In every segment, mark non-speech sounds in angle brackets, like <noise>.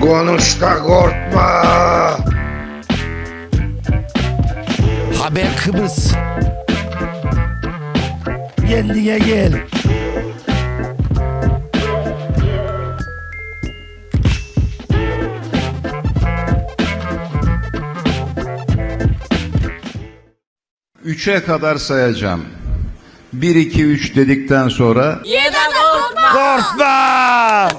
Konuş da korkma. Haber Kıbrıs. Kendine gel. Üçe kadar sayacağım. 1 2 3 dedikten sonra Korkma.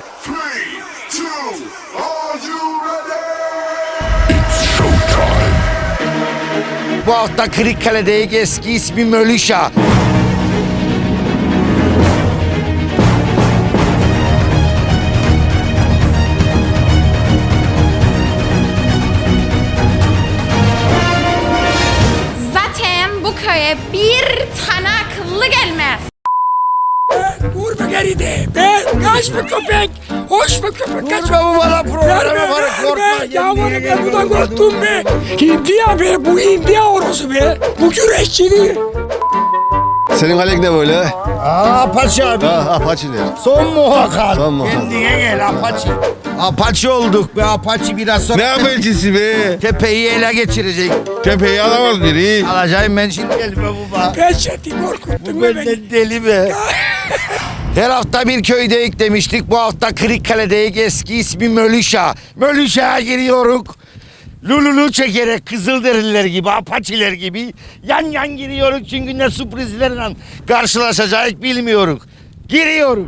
Bu hafta Kırıkkale'de eski ismi Mölüşa. Kaç mı köpek? Hoş mu köpek? Kaç Korkma bu bana programa Verme, var korkma. verme. Yağmur'u ben bundan korktum be. Hindiya be. Bu Hindiya horozu be. Bu güreşçi değil. Senin Alek ne böyle? Aa Apache abi. Ha, Apache'ler. Son muhakkak. Son muhakkak. Kendine gel Apache. Apache olduk be Apache biraz sonra. Ne Apache'si be? Tepeyi ele geçirecek. Tepeyi alamaz biri. Alacağım ben şimdi gelme baba. Ben seni korkuttun Bu benden deli be. <laughs> Her hafta bir köydeyik demiştik. Bu hafta Kırıkkale'deyik. Eski ismi Mölüşa. Mölüşa'ya giriyoruz. Lululu çekerek Kızılderililer gibi, Apaçiler gibi yan yan giriyoruz. Çünkü ne sürprizlerle karşılaşacağız bilmiyoruz. Giriyoruz.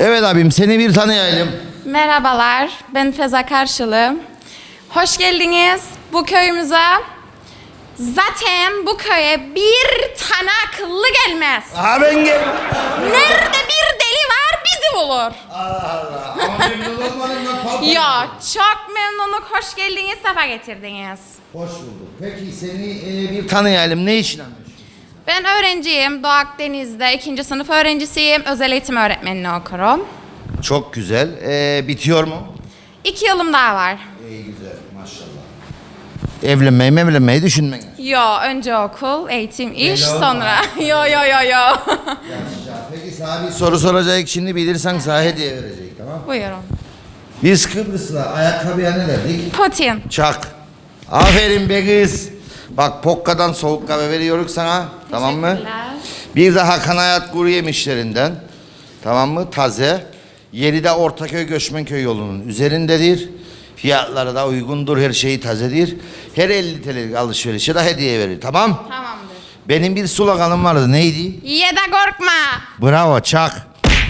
Evet abim seni bir tanıyalım. Merhabalar, ben Feza Karşılı. Hoş geldiniz bu köyümüze. Zaten bu köye bir tane akıllı gelmez. Ha ben gel. Nerede bir deli var bizi bulur. Ya çok memnunum, hoş geldiniz, sefa getirdiniz. Hoş bulduk. Peki seni e, bir tanıyalım. Ne işle meşgul? Ben öğrenciyim, Doğu Akdeniz'de ikinci sınıf öğrencisiyim, özel eğitim öğretmenliği okurum. Çok güzel. E, bitiyor mu? İki yılım daha var. İyi güzel maşallah. Evlenmeyi mi evlenmeyi düşünmeyin. Yo, önce okul, eğitim, iş, sonra. <laughs> yo yo yo yo. Peki sana bir soru soracak şimdi bilirsen sana hediye verecek tamam Buyurun. Biz Kıbrıs'la ayakkabıya ne derdik? Putin. Çak. Aferin be kız. Bak Pokka'dan soğuk kahve veriyoruz sana. Tamam mı? Bir de Hakan Hayat Kuru Yemişlerinden. Tamam mı? Taze. Yeri de Ortaköy Göçmenköy yolunun üzerindedir. Fiyatları da uygundur. Her şeyi tazedir. Her 50 TL'lik alışverişe de hediye verir. Tamam? Tamamdır. Benim bir sloganım vardı. Neydi? Ye de korkma. Bravo çak.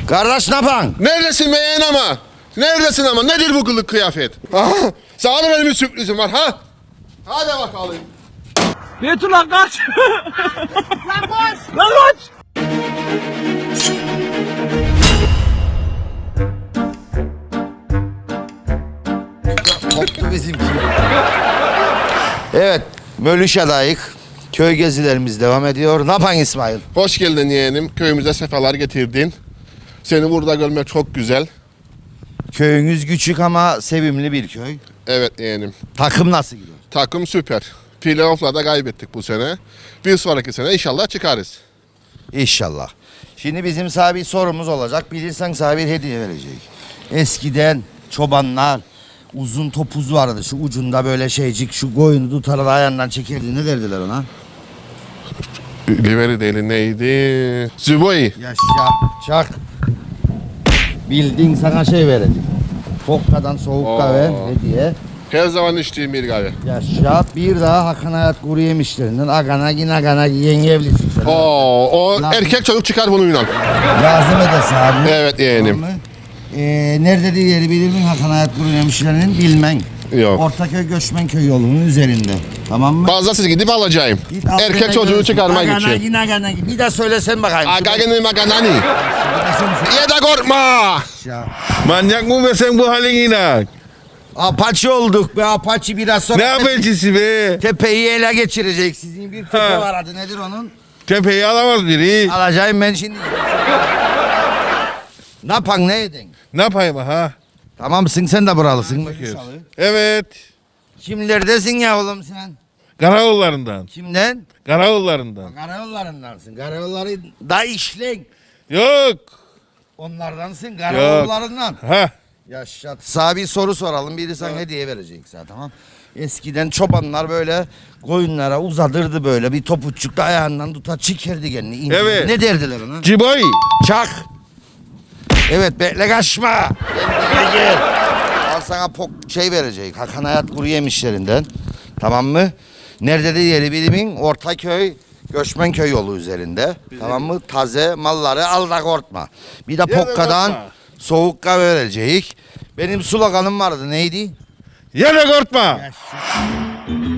Kardeş ne yapan? Neredesin be yeğen ama? Neredesin ama? Nedir bu kılık kıyafet? Aha, sana da benim bir sürprizim var ha? Hadi bakalım. Betullah kaç. <laughs> Lan koş. Lan koş. Koptu bizimki. Evet, Mölüşa'dayık. Köy gezilerimiz devam ediyor. Ne yapan İsmail? Hoş geldin yeğenim. Köyümüze sefalar getirdin. Seni burada görmek çok güzel. Köyünüz küçük ama sevimli bir köy. Evet yeğenim. Takım nasıl gidiyor? Takım süper. Playoff'larda kaybettik bu sene. Bir sonraki sene inşallah çıkarız. İnşallah. Şimdi bizim sana bir sorumuz olacak. Bilirsen sana bir hediye verecek. Eskiden çobanlar uzun topuz vardı. Şu ucunda böyle şeycik şu koyunu tutar da ayağından çekerdi. Ne derdiler ona? Liveri deli neydi? Züboyi. Yaşa. Çak. Bildin sana şey verecek. Pokka'dan soğuk Oo. kahve hediye. Her zaman içtiğim bir kahve. Yaşa. Bir daha Hakan Hayat Kuru Yemişlerinden Agana gin Agana yenge evlisin sen. Oo, o Ne erkek çocuk çıkar bununla. Lazım edesi abi. Evet yeğenim. Tamam mı? Ee, nerede diye yeri bilir mi Hakan Hayat Kuru Yemişleri'nin bilmen. Yok. Ortaköy Göçmenköy yolunun üzerinde. Tamam mı? Fazla siz gidip alacağım. Git al Erkek gene çocuğu görürsün. çıkarmak Agana, için. yine agana. Bir daha söylesen bakayım. Agagını maganani. Bir daha. Ya da korkma. Ya. Manyak mı be sen bu halin inak? Apache olduk be Apache biraz sonra. Ne yapacağız be? Tepeyi ele geçirecek. Sizin bir tepe Ha. var adı nedir onun? Tepeyi alamaz biri. Alacağım ben şimdi. ne yapan ne edin? Ne yapayım ha? Tamamsın sen de buralısın. bakıyoruz. Evet. Kimlerdesin ya oğlum sen? Karaoğullarından. Kimden? Karaoğullarından. Karayollarındansın. Karayolları da işlen. Yok. Onlardansın. Karayollarından. Ha. Yaşat. Sana bir soru soralım. Biri sana hediye verecek sana tamam. Eskiden çobanlar böyle koyunlara uzadırdı böyle bir topuçukta ayağından tutar çikerdi kendini. ince. Evet. Ne derdiler ona? Ciboy. Çak. Evet bekle kaçma. Gel. Al sana pok şey verecek. Hakan Hayat kuru yemişlerinden. Tamam mı? Nerede de yeri bilimin Ortaköy Göçmenköy yolu üzerinde. Tamam mı? Taze malları al da korkma. Bir de Pokka'dan korkma. Soğuk kahve verecek. Benim sloganım vardı neydi? Yere korkma. Uaa!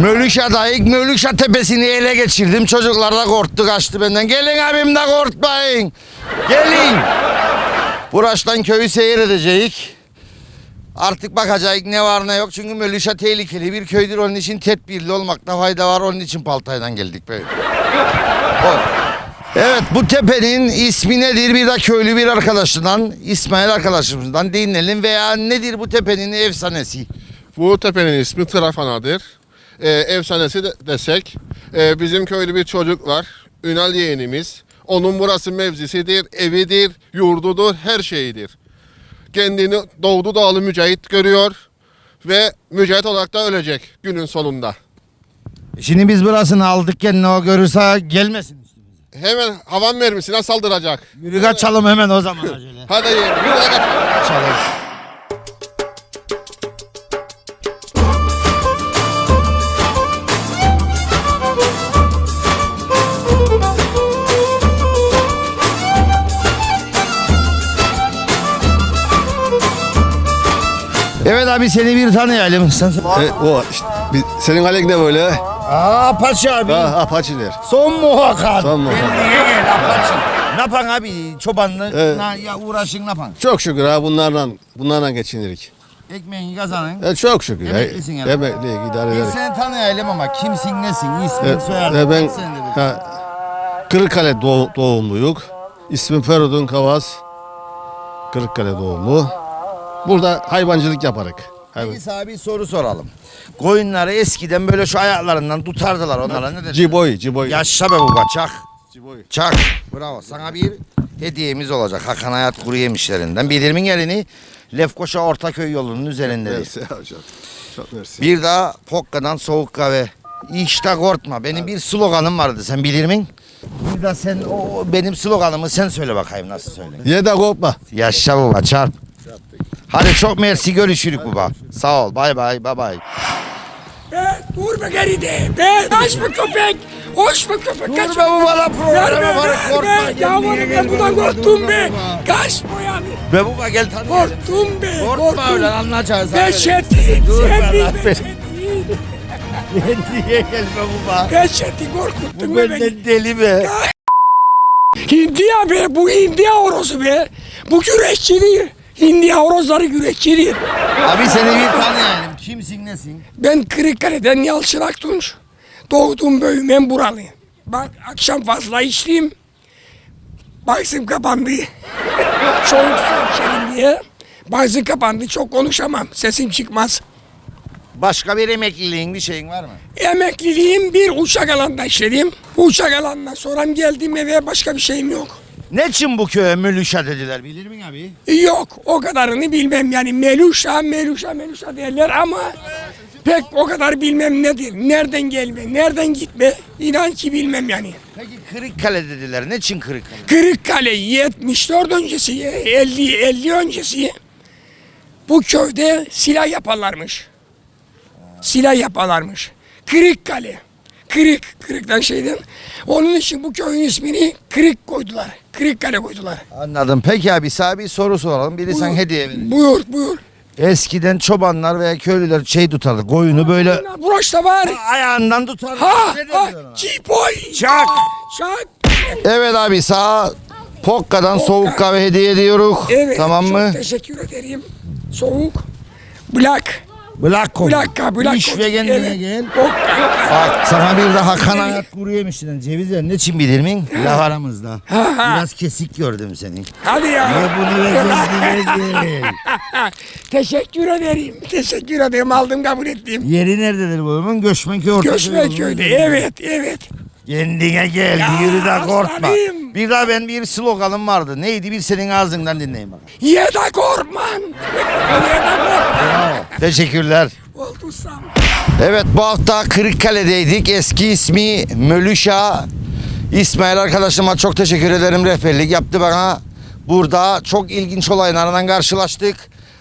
Mölüşa'dayık, Mölüşa tepesini ele geçirdim. Çocuklar da korktu kaçtı benden. Gelin abim de korkmayın. Gelin. Buraştan köyü seyredeceğiz. Artık bakacağız ne var ne yok. Çünkü Mölüşa tehlikeli bir köydür. Onun için tedbirli olmakta fayda var. Onun için Paltay'dan geldik böyle. Evet bu tepenin ismi nedir? Bir de köylü bir arkadaşından, İsmail arkadaşımızdan dinleyelim veya nedir bu tepenin efsanesi? Bu tepenin ismi Trafanadır. Ee, efsanesi de desek. Ee, bizim köylü bir çocuk var. Ünal yeğenimiz. Onun burası mevzisidir, evidir, yurdudur, her şeyidir. Kendini doğdu doğalı mücahit görüyor ve mücahit olarak da ölecek günün sonunda. Şimdi biz burasını aldık kendine o görürse gelmesin üstümüze. Hemen havan mermisine saldıracak. Yürü kaçalım hemen o zaman acele. Hadi yürü de kaçalım. Evet abi seni bir tanıyalım. Sen E, o işte bir- senin alek ne böyle? Aa Apache abi. Ha apaçiler. Son muhakkak. Son muhakkak. Gel Apache. Ne yapan abi çobanla Evet. na, ya uğraşın ne yapan? Çok şükür ha bunlarla bunlarla geçinirik. Ekmeğini kazanın. E, çok şükür. Emeklisin yani. Emekliyiz idare Biz ederiz. seni tanıyalım ama kimsin nesin ismin E, soyadın. e, ben Sen de bir- ha, Kırıkkale doğ- doğumluyuk. İsmim Feridun Kavaz. Kırıkkale doğumlu. Burada hayvancılık yaparık. Peki sana bir soru soralım. Koyunları eskiden böyle şu ayaklarından tutardılar onlara ne dedi? Ciboy, ciboy. Yaşa be baba çak. Ciboy. Çak. Bravo. Sana bir hediyemiz olacak. Hakan Hayat kuru yemişlerinden. Bilirimin yerini Lefkoşa Ortaköy yolunun üzerindeyiz. Mersi hocam. Çok mersi. Bir daha Pokka'dan soğuk kahve. İşte korkma. Benim bir sloganım vardı. Sen bilir min? Bir de sen o benim sloganımı sen söyle bakayım nasıl söyle. Ye de korkma. Yaşa baba çarp. Hadi çok mersi görüşürük baba. Sağ ol. Bay bay. Bay bay. Be dur be geride. Be kaç mı köpek? Hoş mu köpek? Dur Kaç be baba la Verme programa var. be Korkma. be. Yavrum ben bundan korktum be. Kaç mı yani? Be baba gel tanıyalım. Korktum be. Korkma öyle anlayacağız. Beşeti. Dur Sen be beşeti. <laughs> Niye gelme baba? Beşeti korkuttun Bu be beni. benden deli be. Hindiya be. Bu Hindiya horozu be. Bu güreşçidir. Hindiya horozları güreşçidir. Abi seni bir tanıyalım. Kimsin nesin? Ben Kırıkkale'den Yalçın Aktunç. Doğdum büyümem buralıyım. Bak akşam fazla içtim. Bağırsım kapandı. <laughs> Soğuk su içerim diye. Bağırsım kapandı. Çok konuşamam. Sesim çıkmaz. Başka bir emekliliğin bir şeyin var mı? Emekliliğim bir uçak alanında işledim. Uçak alanından sonra geldim eve başka bir şeyim yok. Ne için bu köye Mülüşa dediler bilir mi abi? Yok o kadarını bilmem yani Meluşa Meluşa Meluşa derler ama pek o kadar bilmem nedir. Nereden gelme, nereden gitme inan ki bilmem yani. Peki Kırıkkale dediler. Ne için Kırıkkale? Kırıkkale 74 öncesi 50 50 öncesi bu köyde silah yaparlarmış. Silah yaparlarmış. Kırıkkale. Kırık, kırıktan şeyden. Onun için bu köyün ismini Kırık koydular. Kırıkkale koydular. Anladım. Peki abi sana bir soru soralım. Biri sen hediye verin. Buyur, buyur. Eskiden çobanlar veya köylüler şey tutardı. Koyunu böyle Burası var. ayağından tutardı. Ha, Ne ha, dediler ona? cipoy. Çak. Çak. Evet abi sağ Pokka'dan soğuk kahve hediye ediyoruz. Evet. tamam çok mı? teşekkür ederim. Soğuk. Black. Black Coffee. Black, black. İş ve kendine Evet. gel. Bak sana bir daha kanat kuru yemiştin. Cevizler ne için bilir miyim? Laf aramızda. Biraz kesik gördüm seni. Hadi ya. Ne bunu <laughs> vereceğiz Teşekkür ederim. Teşekkür ederim. Aldım kabul ettim. Yeri nerededir bu evin? Göçmenköy orta Göçmenköy'de. Evet, evet. Kendine gel, Ya, yürü de korkma. aslanım. Bir daha ben bir sloganım vardı. Neydi? Bir senin ağzından dinleyin bak. Ye de korkman. Ye de korkman. Teşekkürler. Oldu Sam. Evet bu hafta Kırıkkale'deydik. Eski ismi Mölüşa. İsmail arkadaşıma çok teşekkür ederim. Rehberlik yaptı bana. Burada çok ilginç olaylarla karşılaştık.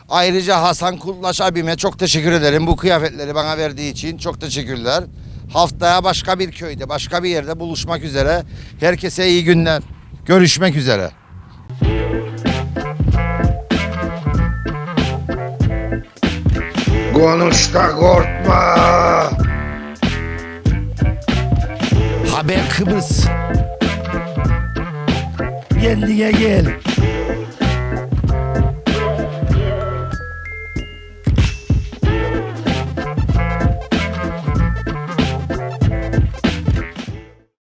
Ayrıca Hasan Kutlaş abime çok teşekkür ederim. Bu kıyafetleri bana verdiği için çok teşekkürler. Haftaya başka bir köyde, başka bir yerde buluşmak üzere. Herkese iyi günler. Görüşmek üzere. Konuş da korkma. Haber Kıbrıs. Kendine gel.